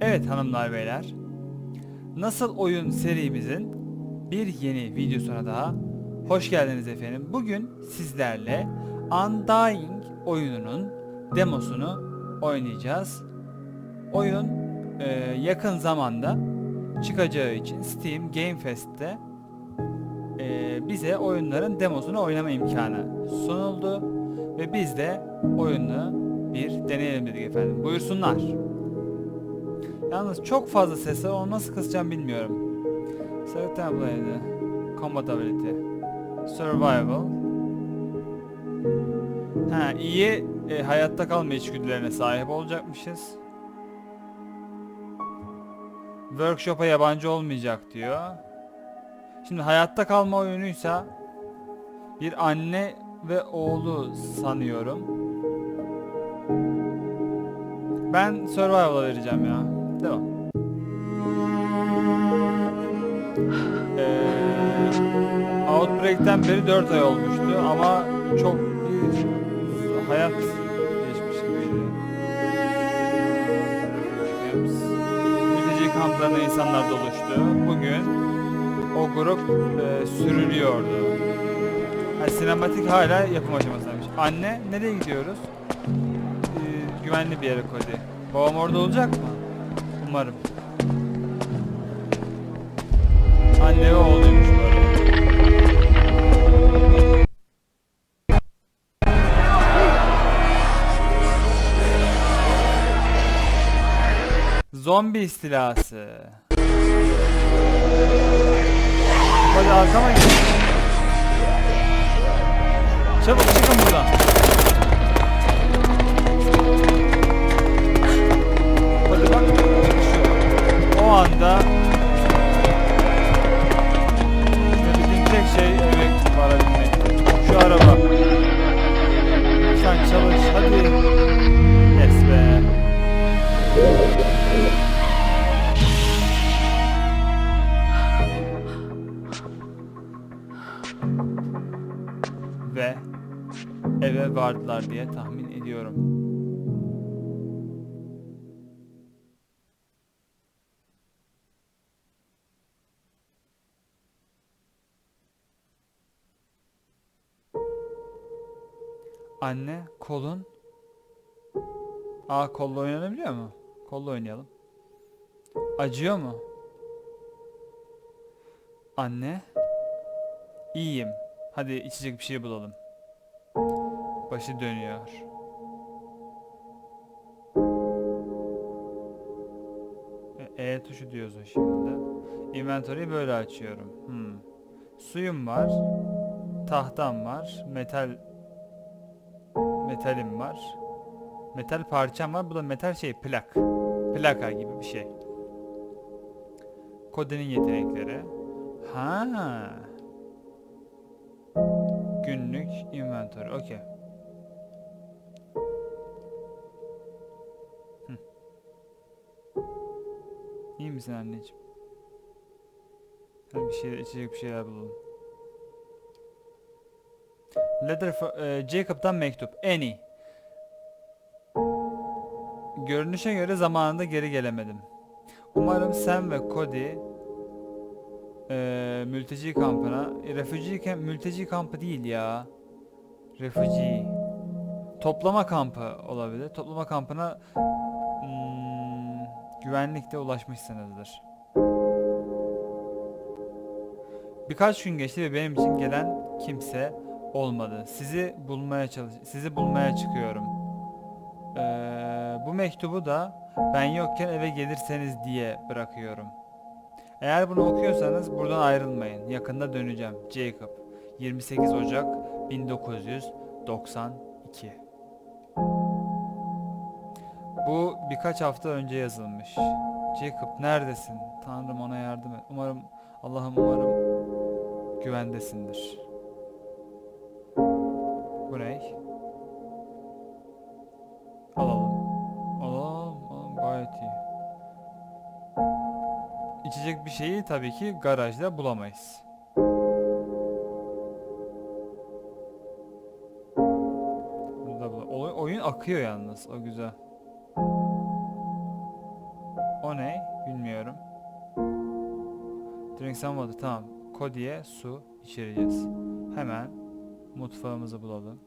Evet hanımlar beyler. Nasıl oyun serimizin bir yeni videosuna daha hoş geldiniz efendim. Bugün sizlerle Undying oyununun demosunu oynayacağız. Oyun e, yakın zamanda çıkacağı için Steam Game Fest'te e, bize oyunların demosunu oynama imkanı sunuldu ve biz de oyunu bir deneyelim dedik efendim. Buyursunlar. Yalnız çok fazla ses var. Onu nasıl kısacağım bilmiyorum. Select tablet'ı. Compatibility. Survival. Ha iyi e, hayatta kalma içgüdülerine sahip olacakmışız. Workshop'a yabancı olmayacak diyor. Şimdi hayatta kalma oyunuysa bir anne ve oğlu sanıyorum. Ben survival'a vereceğim ya. Devam. Ee, Outbreak'ten beri 4 ay olmuştu ama çok bir hayat geçmiş gibiydi. Mülteci kamplarında insanlar doluştu. Bugün o grup e, sürülüyordu. Ha, sinematik hala yapım aşamasındaymış. Anne nereye gidiyoruz? Ee, güvenli bir yere Cody. Babam orada olacak mı? Umarım. Anne ve oğluymuş bu arada. Zombi istilası. Hadi arkama gel. Çabuk çıkın buradan. O anda Anne, kolun. Aa kolla oynanabiliyor mu? Kolla oynayalım. Acıyor mu? Anne. İyiyim. Hadi içecek bir şey bulalım. Başı dönüyor. E, E tuşu diyoruz o şimdi. Inventory'yi böyle açıyorum. Hmm. Suyum var. Tahtam var. Metal metalim var. Metal parçam var. Bu da metal şey plak. Plaka gibi bir şey. Kodenin yetenekleri. Ha. Günlük inventory. Okey. İyi misin anneciğim? Hadi bir şey içecek bir şeyler bulalım. Letter e, Jacob'tan mektup. Annie. Görünüşe göre zamanında geri gelemedim. Umarım sen ve Cody e, mülteci kampına, e, refugee camp, mülteci kampı değil ya. Refugee. Toplama kampı olabilir. Toplama kampına hmm, güvenlikte ulaşmışsınızdır. Birkaç gün geçti ve benim için gelen kimse olmadı. Sizi bulmaya çalış sizi bulmaya çıkıyorum. Ee, bu mektubu da ben yokken eve gelirseniz diye bırakıyorum. Eğer bunu okuyorsanız buradan ayrılmayın. Yakında döneceğim. Jacob. 28 Ocak 1992. Bu birkaç hafta önce yazılmış. Jacob neredesin? Tanrım ona yardım et. Umarım Allah'ım umarım güvendesindir. Bu ne? Alalım. Alalım. Alalım. Gayet iyi. İçecek bir şeyi tabii ki garajda bulamayız. Burada Oy- oyun akıyor yalnız. O güzel. O ne? Bilmiyorum. Drink some water. Tamam. Cody'ye su içireceğiz. Hemen mutfağımızı bulalım.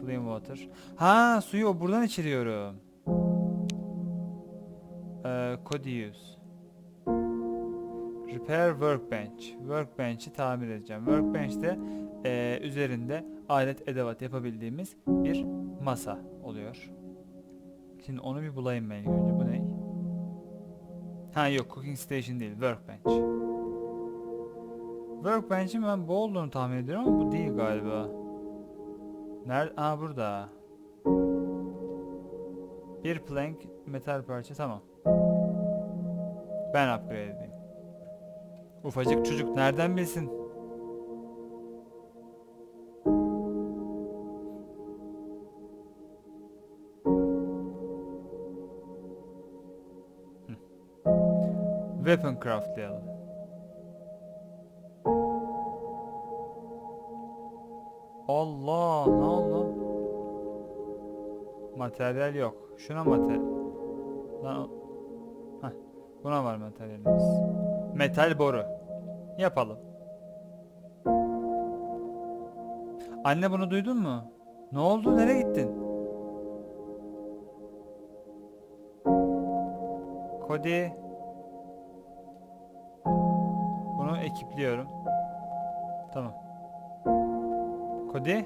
Clean water. Ha suyu o buradan içiriyorum. Ee, use. Repair workbench. Workbench'i tamir edeceğim. Workbench'te eee, üzerinde alet edevat yapabildiğimiz bir masa oluyor. Şimdi onu bir bulayım ben önce. Bu ne? Ha yok cooking station değil. Workbench. Workbench'in ben bu olduğunu tahmin ediyorum ama bu değil galiba. Nerede? Aa burada. Bir plank metal parça tamam. Ben upgrade edeyim. Ufacık çocuk nereden bilsin? Weapon craftlayalım. Materyal yok. Şuna materyal. Lan Heh, buna var materyalimiz. Metal boru. Yapalım. Anne bunu duydun mu? Ne oldu? Nereye gittin? Cody. Bunu ekipliyorum. Tamam. Cody.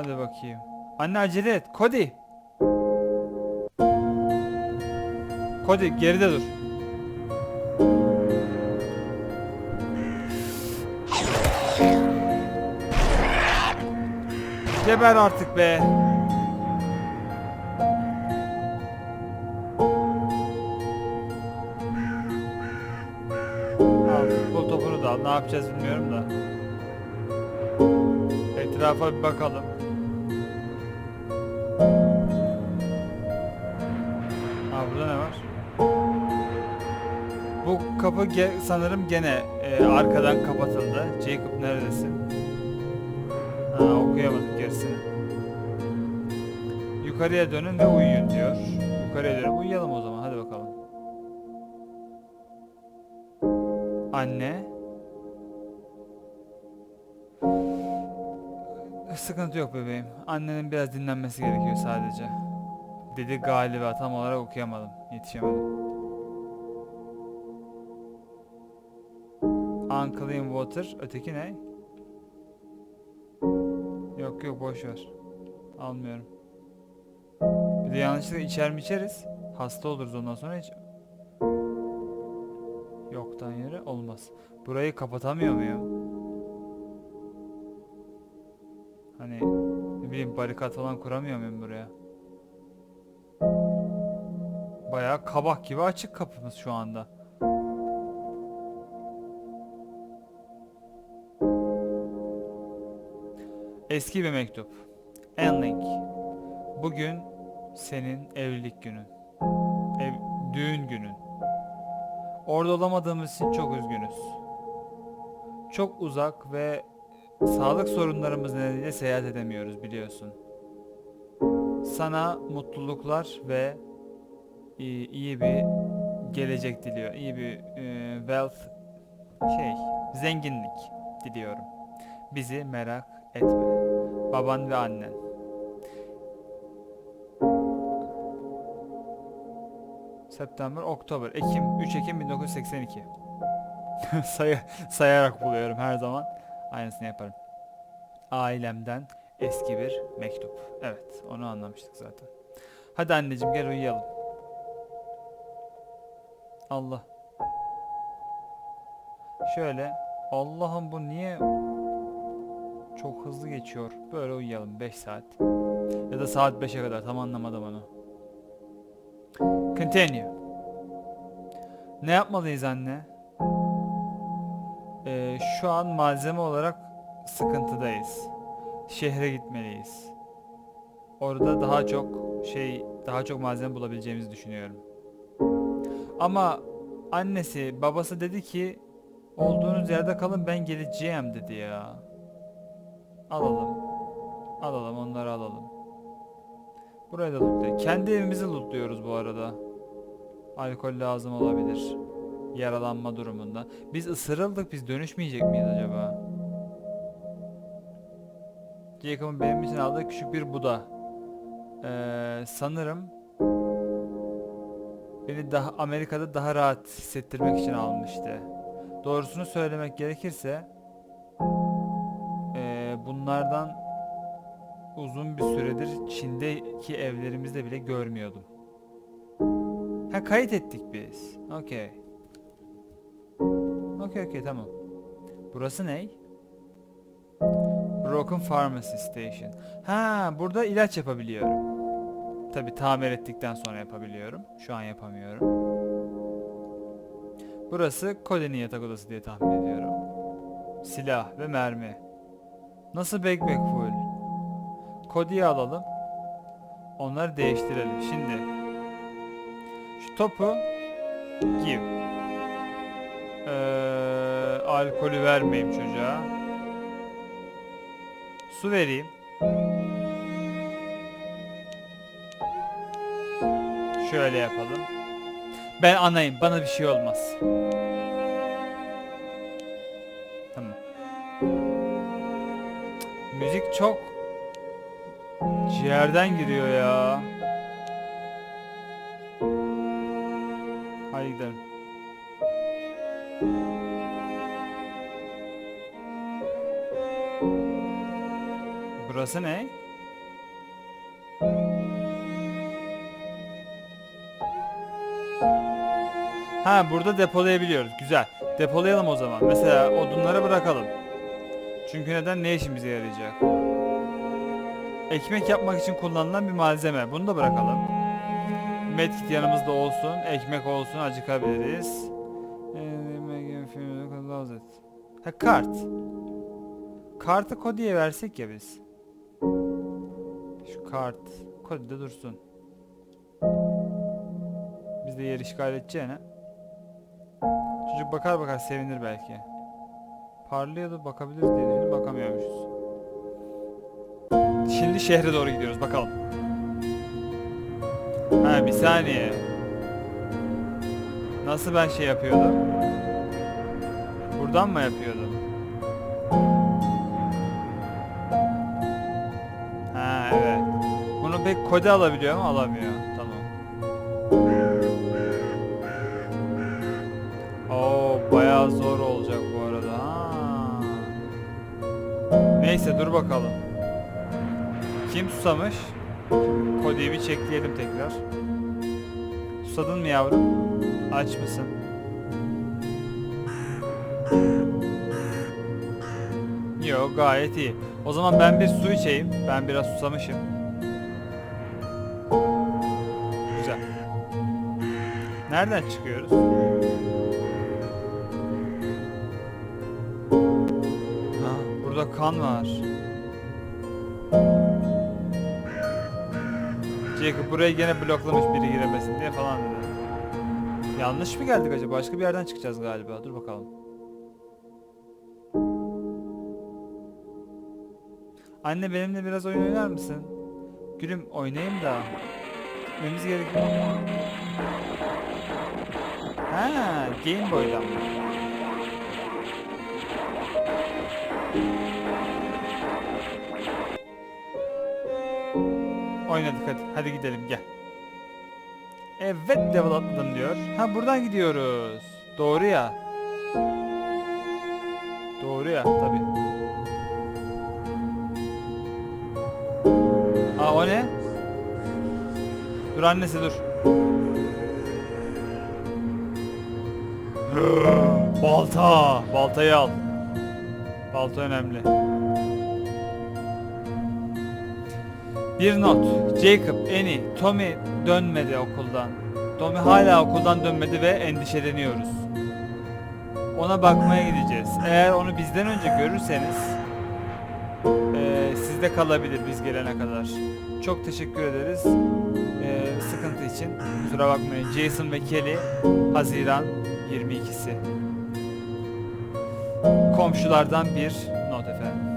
Hadi bakayım. Anne acele et. Cody. Cody geride dur. Geber artık be. Futbol topunu da. Ne yapacağız bilmiyorum da. Etrafa bir bakalım. Kapı ge- sanırım gene e, arkadan kapatıldı. Jacob neredesin? Ha okuyamadık gerisini. Yukarıya dönün ve uyuyun diyor. Yukarıya dönüp uyuyalım o zaman hadi bakalım. Anne. Sıkıntı yok bebeğim. Annenin biraz dinlenmesi gerekiyor sadece. Dedi galiba tam olarak okuyamadım. Yetişemedim. Unclean water. Öteki ne? Yok yok boş ver. Almıyorum. Bir de yanlışlıkla içer mi içeriz? Hasta oluruz ondan sonra hiç. Yoktan yere olmaz. Burayı kapatamıyor muyum? Hani ne bileyim barikat falan kuramıyor muyum buraya? Bayağı kabak gibi açık kapımız şu anda. Eski bir mektup. Enlink. Bugün senin evlilik günün. Ev, düğün günün. Orada olamadığımız için çok üzgünüz. Çok uzak ve sağlık sorunlarımız nedeniyle seyahat edemiyoruz biliyorsun. Sana mutluluklar ve iyi, iyi bir gelecek diliyor. İyi bir e, wealth şey, zenginlik diliyorum. Bizi merak etme. Baban ve annen. September, Oktober, Ekim, 3 Ekim 1982. Sayı, sayarak buluyorum her zaman. Aynısını yaparım. Ailemden eski bir mektup. Evet, onu anlamıştık zaten. Hadi anneciğim gel uyuyalım. Allah. Şöyle. Allah'ım bu niye çok hızlı geçiyor. Böyle uyuyalım 5 saat. Ya da saat 5'e kadar tam anlamadım onu. Continue. Ne yapmalıyız anne? Ee, şu an malzeme olarak sıkıntıdayız. Şehre gitmeliyiz. Orada daha çok şey daha çok malzeme bulabileceğimizi düşünüyorum. Ama annesi, babası dedi ki olduğunuz yerde kalın ben geleceğim dedi ya. Alalım. Alalım onları alalım. Burayı da lootlayalım. Kendi evimizi lootluyoruz bu arada. Alkol lazım olabilir. Yaralanma durumunda. Biz ısırıldık biz dönüşmeyecek miyiz acaba? Jacob'un benim için aldığı küçük bir Buda. Ee, sanırım beni daha Amerika'da daha rahat hissettirmek için almıştı. Doğrusunu söylemek gerekirse bunlardan uzun bir süredir Çin'deki evlerimizde bile görmüyordum. Ha kayıt ettik biz. Okey. Okey okey tamam. Burası ne? Broken Pharmacy Station. Ha burada ilaç yapabiliyorum. Tabi tamir ettikten sonra yapabiliyorum. Şu an yapamıyorum. Burası Cody'nin yatak odası diye tahmin ediyorum. Silah ve mermi. Nasıl backpack full? Cody'yi alalım. Onları değiştirelim. Şimdi şu topu give. Ee, alkolü vermeyeyim çocuğa. Su vereyim. Şöyle yapalım. Ben anayım. Bana bir şey olmaz. Müzik çok ciğerden giriyor ya. Hadi gidelim. Burası ne? Ha burada depolayabiliyoruz. Güzel. Depolayalım o zaman. Mesela odunları bırakalım. Çünkü neden? Ne işimize yarayacak? Ekmek yapmak için kullanılan bir malzeme. Bunu da bırakalım. Medkit yanımızda olsun. Ekmek olsun. Acıkabiliriz. Ha kart. Kartı Cody'ye versek ya biz. Şu kart. Cody'de dursun. Biz de yer işgal edeceğine. Çocuk bakar bakar sevinir belki. Parlıyordu bakabiliriz diye düşündüm bakamıyormuşuz. Şimdi şehre doğru gidiyoruz bakalım. Ha bir saniye. Nasıl ben şey yapıyordum? Buradan mı yapıyordum? Ha evet. Bunu pek kode alabiliyor mu? Alamıyor. Neyse dur bakalım. Kim susamış? Kodeyi bir çekleyelim tekrar. Susadın mı yavrum? Aç mısın? Yo gayet iyi. O zaman ben bir su içeyim. Ben biraz susamışım. Güzel. Nereden çıkıyoruz? Burada kan var. Jacob burayı gene bloklamış biri giremesin diye falan dedi. Yanlış mı geldik acaba? Başka bir yerden çıkacağız galiba. Dur bakalım. Anne benimle biraz oyun oynar mısın? Gülüm oynayayım da. Gitmemiz gerekiyor. Ha, Game Boy'dan mı? Oynadık hadi. Hadi gidelim gel. Evet level atladım diyor. Ha buradan gidiyoruz. Doğru ya. Doğru ya tabi. Aa o ne? Dur annesi dur. Balta. Baltayı al. Balta önemli. Bir not. Jacob, Annie, Tommy dönmedi okuldan. Tommy hala okuldan dönmedi ve endişeleniyoruz. Ona bakmaya gideceğiz. Eğer onu bizden önce görürseniz eee, sizde kalabilir biz gelene kadar. Çok teşekkür ederiz. Eee, sıkıntı için kusura bakmayın. Jason ve Kelly Haziran 22'si. Komşulardan bir not efendim.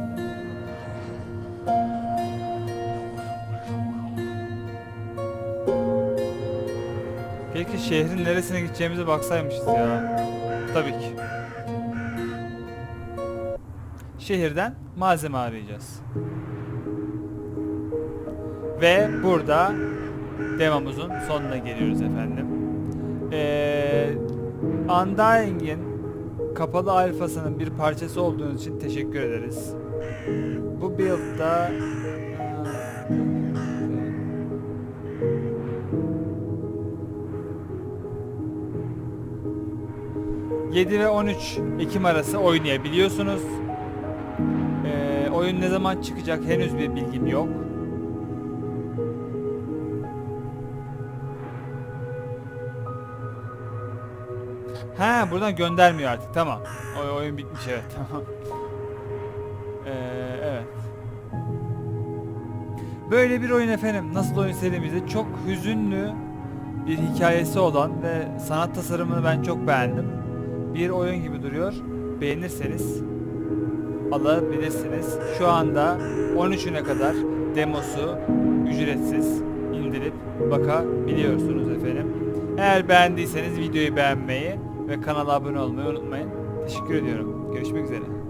Peki şehrin neresine gideceğimize baksaymışız ya. Tabii ki. Şehirden malzeme arayacağız. Ve burada demomuzun sonuna geliyoruz efendim. Ee, Undying'in kapalı alfasının bir parçası olduğunuz için teşekkür ederiz. Bu build'da ...7 ve 13 Ekim arası oynayabiliyorsunuz. Ee, oyun ne zaman çıkacak henüz bir bilgim yok. Ha buradan göndermiyor artık tamam. O oyun bitmiş evet tamam. Ee, evet. Böyle bir oyun efendim. Nasıl oyun serimizde çok hüzünlü bir hikayesi olan ve sanat tasarımını ben çok beğendim. Bir oyun gibi duruyor. Beğenirseniz alabilirsiniz. Şu anda 13'üne kadar demosu ücretsiz indirip bakabiliyorsunuz efendim. Eğer beğendiyseniz videoyu beğenmeyi ve kanala abone olmayı unutmayın. Teşekkür ediyorum. Görüşmek üzere.